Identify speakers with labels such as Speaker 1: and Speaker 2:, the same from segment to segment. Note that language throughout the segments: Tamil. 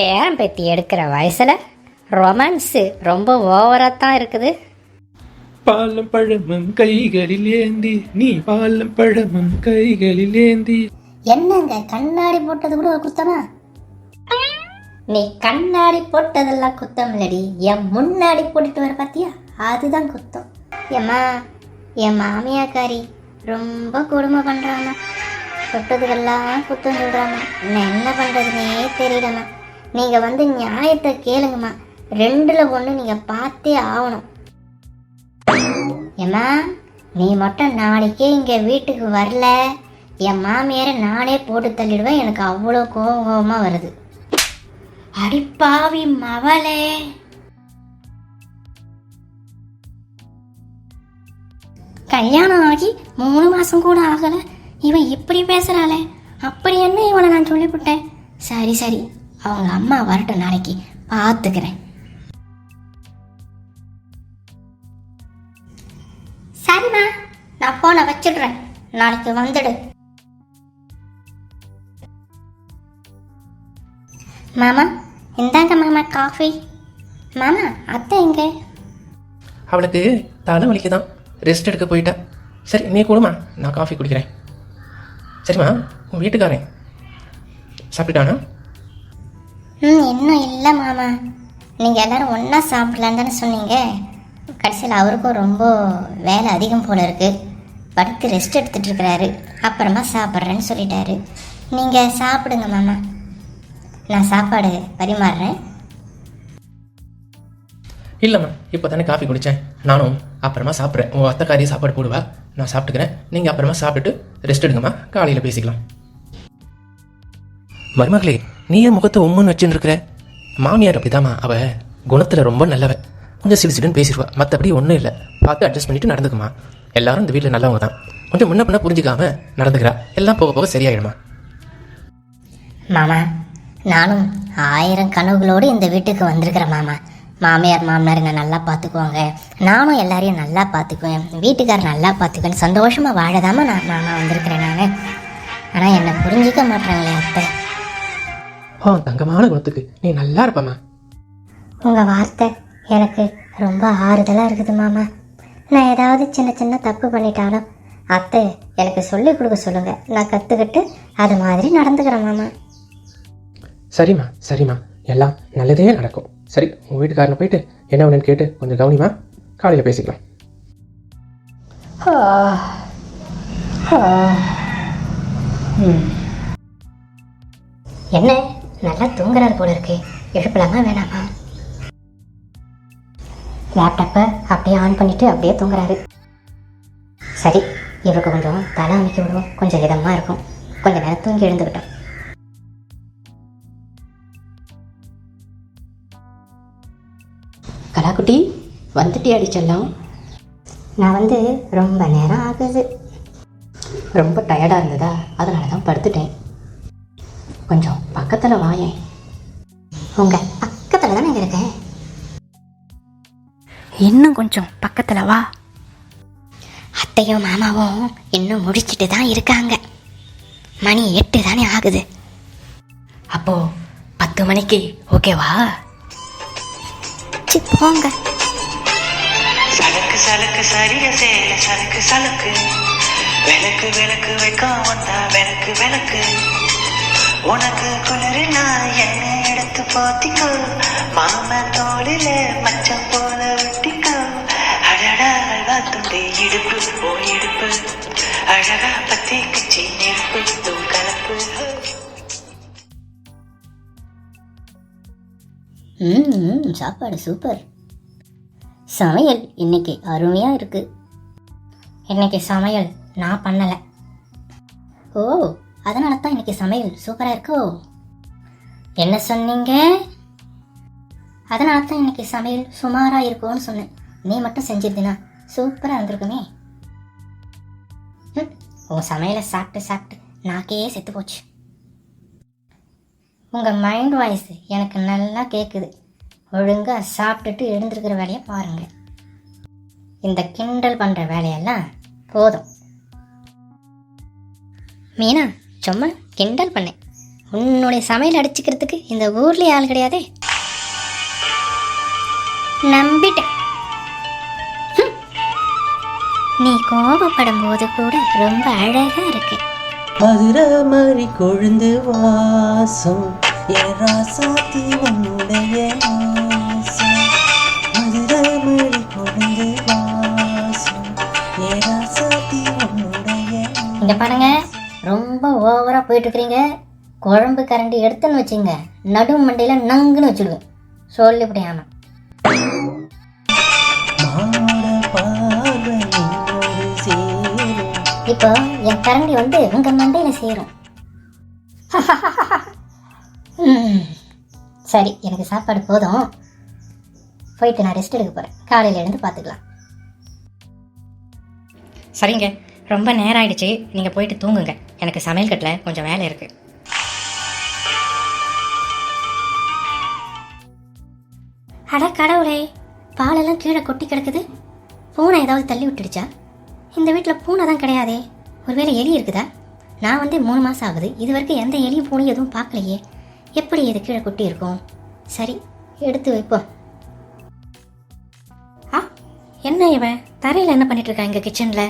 Speaker 1: பேரம் பேத்தி எடுக்கிற வயசில் ரொமான்ஸு ரொம்ப ஓவராக தான் இருக்குது.
Speaker 2: பாலம் பழமும் கைகளில் ஏந்தி நீ பாலம் பழமும் கைகளில் ஏந்தி.
Speaker 1: என்னங்க கண்ணாடி போட்டது கூட ஒரு குத்தமா? நீ கண்ணாடி போட்டதெல்லாம் குத்தம் இல்லடி. என் முன்னாடி போட்டுட்டு வர பாத்தியா? அதுதான் குத்தம். ஏம்மா என் மாமியாக்காரி ரொம்ப கொடுமை பண்றாம்மா. தொட்டதுக்கெல்லாம் குத்தம் சொல்றாம்மா. நான் என்ன பண்றதுனே தெரியலம்மா. நீங்கள் வந்து நியாயத்தை கேளுங்கம்மா. ரெண்டில் ஒன்று நீங்கள் பார்த்தே ஆகணும். ஏம்மா நீ மட்டும் நாளைக்கே இங்கே வீட்டுக்கு வரல. என் மாமியாரை நானே போட்டு தள்ளிடுவேன். எனக்கு அவ்வளோ கோபம் கோவமாக வருது. அடிப்பாவி மவளே. கல்யாணம் ஆகி மூணு மாதம் கூட ஆகலை. இவன் இப்படி பேசுகிறாளே அப்படி என்ன இவனை நான் சொல்லிவிட்டேன்? சரி சரி. அவங்க அம்மா வரட்டும் நாளைக்கு. பார்த்துக்கிறேன் சரிம்மா நான் ஃபோனை வச்சிடுறேன். நாளைக்கு வந்துடு. மாமா இந்தாங்க மாமா காஃபி மாமா அத்தை எங்க?
Speaker 2: அவளுக்கு தலை வலிக்குதான். ரெஸ்ட் எடுக்க போயிட்டா. சரி நீ கொடுமா. நான் காஃபி குடிக்கிறேன். சரிம்மா உன் வீட்டுக்காரன் சாப்பிட்டுட்டானா?
Speaker 1: ம் இன்னும் இல்லை மாமா. நீங்கள் எல்லாரும் ஒன்றா சாப்பிடலான்னு தானே சொன்னீங்க. கடைசியில் அவருக்கும் ரொம்ப வேலை அதிகம் போல இருக்குது படுத்து ரெஸ்ட் எடுத்துட்டு இருக்கிறாரு. அப்புறமா சாப்பிட்றேன்னு சொல்லிட்டாரு. நீங்கள் சாப்பிடுங்க மாமா. நான் சாப்பாடு பரிமாறுறேன்.
Speaker 2: இல்லைம்மா இப்போ தானே காஃபி குடித்தேன் நானும் அப்புறமா சாப்பிட்றேன். உன் அத்தைக்காரி சாப்பாடு போடுவா? நான் சாப்பிட்டுக்கிறேன். நீங்கள் அப்புறமா சாப்பிட்டுட்டு ரெஸ்ட் எடுங்கம்மா. காலையில் பேசிக்கலாம். மருமகளே நீ ஏன் முகத்தை உம்முன்னு வச்சுன்னு இருக்கிற மாமியார் அப்படிதாம்மா. அவ குணத்தில் ரொம்ப நல்லவ. கொஞ்சம் சிடு சிடுன்னு பேசிடுவா. மற்றபடி ஒன்றும் இல்லை. பார்த்து அட்ஜஸ்ட் பண்ணிட்டு நடந்துக்குமா. எல்லாரும் இந்த வீட்டில் நல்லவங்க தான். கொஞ்சம் முன்ன பின்ன புரிஞ்சுக்காம நடந்துக்கிறா. எல்லாம் போக போக சரியாயிடுமா.
Speaker 1: மாமா நானும் ஆயிரம் கனவுகளோடு இந்த வீட்டுக்கு வந்திருக்கிறேன் மாமா. மாமியார் மாமனார் என்னை நல்லா பார்த்துக்குவாங்க. நானும் எல்லாரையும் நல்லா பார்த்துக்குவேன். வீட்டுக்காரர் நல்லா பார்த்துக்குவேன். சந்தோஷமாக வாழதாம நான் மாமா வந்திருக்கிறேன் நான். ஆனால் என்னை புரிஞ்சிக்க மாட்டாங்களே அத்தை.
Speaker 2: ஓ தங்கமான குணத்துக்கு. நீ நல்லா இருப்பம்மா
Speaker 1: உங்கள் வார்த்தை எனக்கு ரொம்ப ஆறுதலாக இருக்குது மாமா. நான் ஏதாவது சின்ன சின்ன தப்பு பண்ணிட்டாலும் அத்தை எனக்கு சொல்லிக் கொடுக்க சொல்லுங்கள் நான் கற்றுக்கிட்டு அது மாதிரி நடந்துக்கிறேன் மாமா.
Speaker 2: சரிம்மா சரிம்மா எல்லாம் நல்லதே நடக்கும். சரி உங்கள் வீட்டுக்காரனை போயிட்டு என்ன ஒன்றுன்னு கேட்டு கொஞ்சம் கவனிமா காலையில் பேசிக்கலாம்.
Speaker 1: என்ன? நல்லா தூங்குறாரு போல இருக்கு. எழுப்பலாமா வேணாமா? லேப்டாப்பை அப்படியே ஆன் பண்ணிட்டு அப்படியே தூங்குறாரு. சரி இவருக்கு கொஞ்சம் தலை அமைக்க விடுவோம். கொஞ்சம் இதமாக இருக்கும். கொஞ்ச நேரம் தூங்கி எழுந்துக்கிட்டோம்
Speaker 3: கலாக்குட்டி வந்துட்டே அடிச்செல்லாம்
Speaker 1: நான் வந்து ரொம்ப நேரம் ஆகுது.
Speaker 3: ரொம்ப டயர்டாக இருந்ததா? அதனால தான் படுத்துட்டேன். கொஞ்சம் பக்கத்தில் வாயேன்.
Speaker 1: உங்கள் பக்கத்தில் தானே இங்க இருக்கேன்.
Speaker 4: இன்னும் கொஞ்சம் பக்கத்தில் வா.
Speaker 1: அத்தையும் மாமாவும் இன்னும் முடிச்சிட்டு தான் இருக்காங்க. மணி எட்டு தானே ஆகுது.
Speaker 4: அப்போ பத்து மணிக்கு ஓகேவா
Speaker 1: போங்க.
Speaker 5: சலக்கு சலக்கு சரிய சேல சலக்கு சலக்கு. விளக்கு விளக்கு வைக்க வந்தா விளக்கு விளக்கு. உனக்கு குளிர்னா என்ன எடுத்து போத்திக்கோ. மாம தோளில மச்சம் போல வெட்டிக்கோ. அழடா அழகா துண்டே இடுப்பு ஓ இடுப்பு. அழகா பத்தி கச்சி நெருப்பு தூள் கலப்பு.
Speaker 1: ம் சாப்பாடு சூப்பர். சமையல் இன்னைக்கு அருமையாக இருக்கு. இன்னைக்கு சமையல் நான் பண்ணலை. ஓ அதனால தான் இன்னைக்கு சமையல் சூப்பராக இருக்கோ? என்ன சொன்னீங்க? அதனால தான் இன்னைக்கு சமையல் சுமாராக இருக்கும்னு சொன்னேன். நீ மட்டும் செஞ்சிருந்தீனா சூப்பராக இருந்திருக்குமே. ம், உன் சமையலை சாப்பிட்டு சாப்பிட்டு நாக்கே செத்து போச்சு. உங்கள் மைண்ட் வாய்ஸ் எனக்கு நல்லா கேட்குது ஒழுங்காக சாப்பிட்டுட்டு எழுந்திருக்கிற வேலையை பாருங்கள் இந்த கிண்டல் பண்ணுற வேலையெல்லாம் போதும். மீனா சும்மா கிண்டல் பண்ணேன். உன்னுடைய சமையல் அடிச்சுக்கிறதுக்கு இந்த ஊர்லயே ஆள் கிடையாதே. நம்பிட்டேன். நீ கோபப்படும் போது கூட ரொம்ப அழகா இருக்கு.
Speaker 6: மதுரை மாதிரி கொழுந்து வாசம் என் ராசாத்தி உன்னுடைய
Speaker 1: இங்க பாருங்க. ரொம்ப ஓவராக போயிட்டுருக்கிறீங்க. குழம்பு கரண்டி எடுத்துன்னு வச்சுங்க நடு மண்டையில் நங்குன்னு வச்சுடுவேன். சொல்லிவிடையாம
Speaker 6: மாட
Speaker 1: இப்போ என் கரண்டி வந்து உங்கள் மண்டையில் சேரும். சரி எனக்கு சாப்பாடு போதும். போயிட்டு நான் ரெஸ்ட் எடுக்க போகிறேன் காலையில எழுந்து பார்த்துக்கலாம்
Speaker 4: சரிங்க. ரொம்ப நேரம் ஆயிடுச்சு. நீங்கள் போயிட்டு தூங்குங்க. எனக்கு சமையல் கட்டில் கொஞ்சம் வேலை இருக்குது
Speaker 1: அட கடவுளே பாலெல்லாம் கீழே கொட்டி கிடக்குது. பூனை ஏதாவது தள்ளி விட்டுடுச்சா? இந்த வீட்டில் பூனை தான் கிடையாதே. ஒருவேளை எலி இருக்குதா? நான் வந்து மூணு மாதம் ஆகுது. இது வரைக்கும் எந்த எலியும் பூனையும் எதுவும் பார்க்கலையே. எப்படி இது கீழே கொட்டி இருக்கும்? சரி எடுத்து வைப்போம்
Speaker 4: ஆ என்ன இவன்? தரையில் என்ன பண்ணிட்டு இருக்கா எங்கள் கிச்சனில்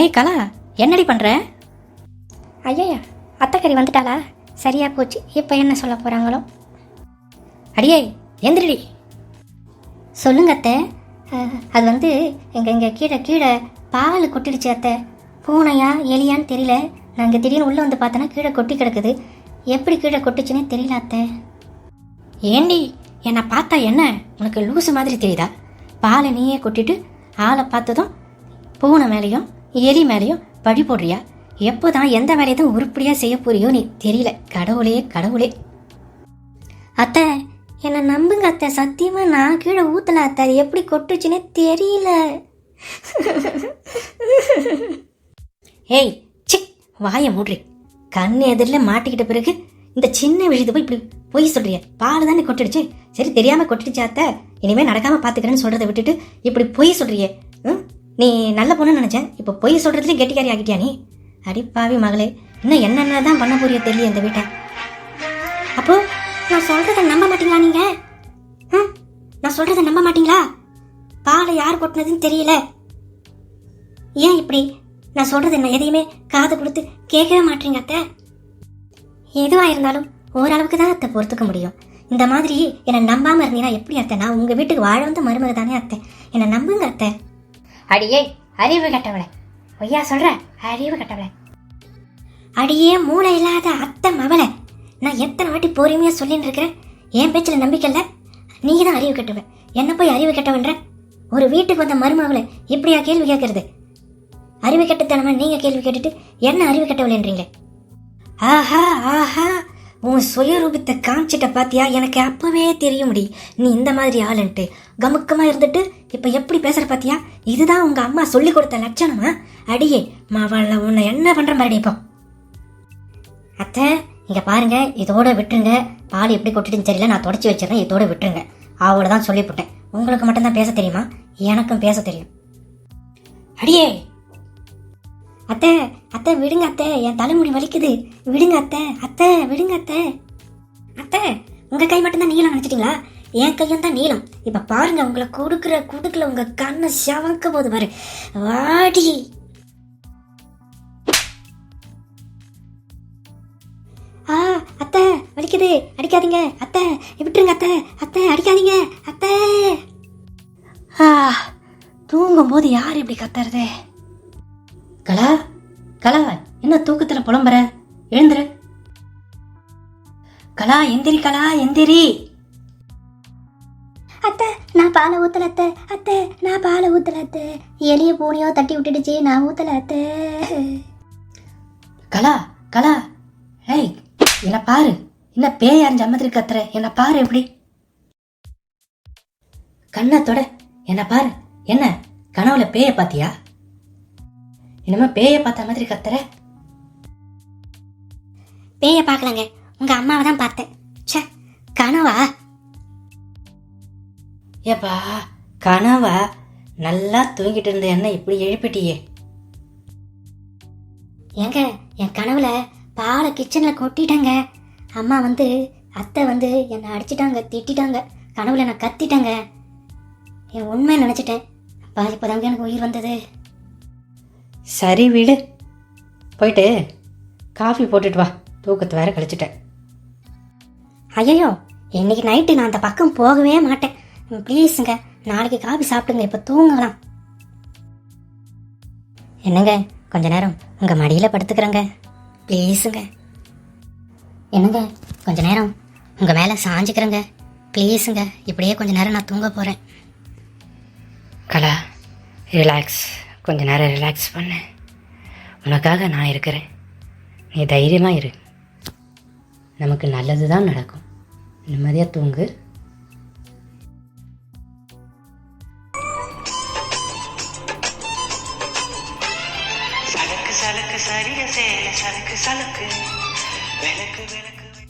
Speaker 4: ஏய் கலா என்னடி பண்ணுற
Speaker 1: ஐயா அத்தக்கறி வந்துட்டாளா? சரியா போச்சு. இப்போ என்ன சொல்ல போகிறாங்களோ
Speaker 4: அடியே எந்திரடி.
Speaker 1: சொல்லுங்க அத்தை. அது வந்து எங்கள் இங்கே கீழே கீழே பால் கொட்டிடுச்சு அத்தை. பூனையா எலியான்னு தெரியல. நாங்கள் திடீர்னு உள்ளே வந்து பார்த்தோன்னா கீழே கொட்டி கிடக்குது. எப்படி கீழே கொட்டுச்சுன்னே தெரியல அத்தை.
Speaker 4: ஏண்டி என்னை பார்த்தா என்ன? உனக்கு லூசு மாதிரி தெரியுதா? பாலை நீயே கொட்டிட்டு ஆளை பார்த்ததும் பூனை மேலேயும் எலி மேலேயும் பழி போடுறியா? எப்போதான் எந்த வேலையை தான் உருப்படியாக செய்ய போறியோ நீ தெரியல. கடவுளே கடவுளே.
Speaker 1: அத்தை என்னை நம்புங்க அத்தை. சத்தியமாக நான் கீழே ஊற்றல அத்தை. அது எப்படி கொட்டுச்சுன்னே தெரியல.
Speaker 4: ஏய் சிக் வாயை மூடுறி. கண் எதிரில் மாட்டிக்கிட்ட பிறகு இந்த சின்ன விஷயத்தை போய் இப்படி பொய் சொல்றிய. பால் தானே கொட்டிடுச்சு. சரி தெரியாமல் கொட்டிடுச்சு அத்தை? இனிமேல் நடக்காமல் பார்த்துக்கிறேன்னு சொல்றதை விட்டுட்டு இப்படி பொய் சொல்றியே. ம்? நீ நல்ல பொண்ணு நினச்சேன். இப்போ பொய் சொல்கிறதுலேயும் கெட்டிக்காரி ஆகிட்டியா நீ? அடிப்பாவி மகளே இன்னும் என்னென்ன தான் பண்ண போறியோ தெரியல இந்த வீட்டை.
Speaker 1: அப்போ நான் சொல்கிறத நம்ப மாட்டீங்களா நீங்கள் நான் சொல்கிறத நம்ப மாட்டீங்களா? பாலை யார் கொட்டினதுன்னு தெரியல. ஏன் இப்படி? நான் சொல்கிறது என்ன எதையுமே காது கொடுத்து கேட்கவே மாட்டீங்க அத்தை. எதுவாக இருந்தாலும் ஓரளவுக்கு தான் அத்தை பொறுத்துக்க முடியும். இந்த மாதிரி என்னை நம்பாமல் இருந்தீங்கன்னா எப்படி அத்தை? நான் உங்கள் வீட்டுக்கு வாழ வந்த மருமக தானே அத்தை. என்னை நம்புங்க அத்தை.
Speaker 4: அடியே அறிவு கட்டவளை. பொய்யா சொல்கிறேன் அறிவு கட்டவளை.
Speaker 1: அடியே மூளை இல்லாத அத்தை மவளை நான் எத்தனை வாட்டி பொறுமையாக சொல்லின்னு இருக்கிறேன்? என் பேச்சில் நம்பிக்கை இல்லை? நீ தான் அறிவு கட்டுவேன். என்ன போய் அறிவு கட்டவன்ற? ஒரு வீட்டுக்கு வந்த மருமகளை இப்படியா கேள்வி கேட்கறது? அறிவு கட்டத்தனமா நீங்கள் கேள்வி கேட்டுட்டு என்ன அறிவு கட்டவளன்றீங்க
Speaker 4: ஆஹா ஆஹா. உன் சுயரூபத்தை காமிச்சிட்ட பாத்தியா? எனக்கு அப்பவே தெரிய முடி நீ இந்த மாதிரி ஆளுன்ட்டு. கமுக்கமாக இருந்துட்டு இப்போ எப்படி பேசுகிற பாத்தியா? இதுதான் உங்கள் அம்மா சொல்லி கொடுத்த லட்சணமா? அடியே மாவாள உன்னை என்ன பண்ணுற மாதிரி இப்போ?
Speaker 1: அத்தை இங்கே பாருங்க இதோட விட்டுருங்க. பால் எப்படி கொட்டிட்டுன்னு தெரியல நான் தொடச்சி வச்சிடறேன். இதோட விட்டுருங்க. அவளை தான் சொல்லிவிட்டேன் உங்களுக்கு மட்டும்தான் பேச தெரியுமா? எனக்கும் பேச தெரியும்.
Speaker 4: அடியே!
Speaker 1: அத்தை அத்தை விடுங்க அத்தை. என் தலைமுடி வலிக்குது. விடுங்க அத்தை. அத்தை விடுங்க அத்தை. அத்தை உங்க கை மட்டும்தான் நீளம் நினைச்சிட்டீங்களா? என் கையும் தான் நீளம். இப்ப பாருங்க உங்களை கொடுக்குற குடுக்கல உங்க கண்ணை சவக்க போது பாரு. வாடி. ஆ அத்தை வலிக்குது. அடிக்காதீங்க. அத்தை விட்டுருங்க அத்தை. அத்தை அடிக்காதீங்க. அத்தை.
Speaker 4: ஆ தூங்கும் போது யார் இப்படி கத்துறது? கலா கலா என்ன தூக்கத்துல புலம்புற? எழுந்துரு. கலா எந்திரி கலா எந்திரி.
Speaker 1: அத்தை நான் பாலை ஊத்தல அத்தை. அத்தை நான் பாலை ஊத்தல அத்தை. எலிய பூனையோ தட்டி விட்டுடுச்சு நான் ஊத்தல அத்தை.
Speaker 4: கலா கலா. ஏய் என்ன பாரு. என்ன பேய் அறிஞ்ச மாதிரி கத்துற என்ன பாரு எப்படி? கண்ணத்தோட என்ன பாரு. என்ன கனவுல பேய பாத்தியா? என்னமா பேய பார்த்த மாதிரி கத்துற?
Speaker 1: பேய பார்க்கலங்க. உங்க அம்மாவை தான் பார்த்தேன். ச்சே கனவா?
Speaker 4: ஏப்பா கனவா? நல்லா தூங்கிட்டு இருந்த என்ன இப்படி எழுப்பிட்டியே?
Speaker 1: ஏங்க என் கனவுல பால் கிச்சனில் கொட்டிட்டேங்க. அம்மா வந்து அத்தை வந்து என்னை அடிச்சிட்டாங்க திட்டிட்டாங்க. கனவுல நான் கத்திட்டேங்க. என் உண்மை நினச்சிட்டேன். அப்பா இப்போதாங்க எனக்கு உயிர் வந்தது.
Speaker 7: சரி விடு. போயிட்டு காஃபி போட்டுட்டு வா. தூக்கத்தை வேற கழிச்சிட்டேன்
Speaker 1: ஐயோ இன்னைக்கு நைட்டு நான் அந்த பக்கம் போகவே மாட்டேன். ப்ளீஸுங்க நாளைக்கு காபி சாப்பிடுங்க இப்போ தூங்கலாம். என்னங்க கொஞ்ச நேரம் உங்கள் மடியில் படுத்துக்கிறேங்க. ப்ளீஸுங்க என்னங்க கொஞ்ச நேரம் உங்கள் மேலே சாஞ்சிக்கிறேங்க. ப்ளீஸுங்க இப்படியே கொஞ்ச நேரம் நான் தூங்க போகிறேன்
Speaker 7: கலா ரிலாக்ஸ் கொஞ்ச நேரம் ரிலாக்ஸ் பண்ணு. உனக்காக நான் இருக்கிறேன். நீ தைரியமாக இரு. நமக்கு நல்லது தான் நடக்கும். நிம்மதியாக தூங்கு.
Speaker 5: சலக்கு சலக்கு சரிய சேல சலக்கு சலக்கு. விளக்கு விளக்கு.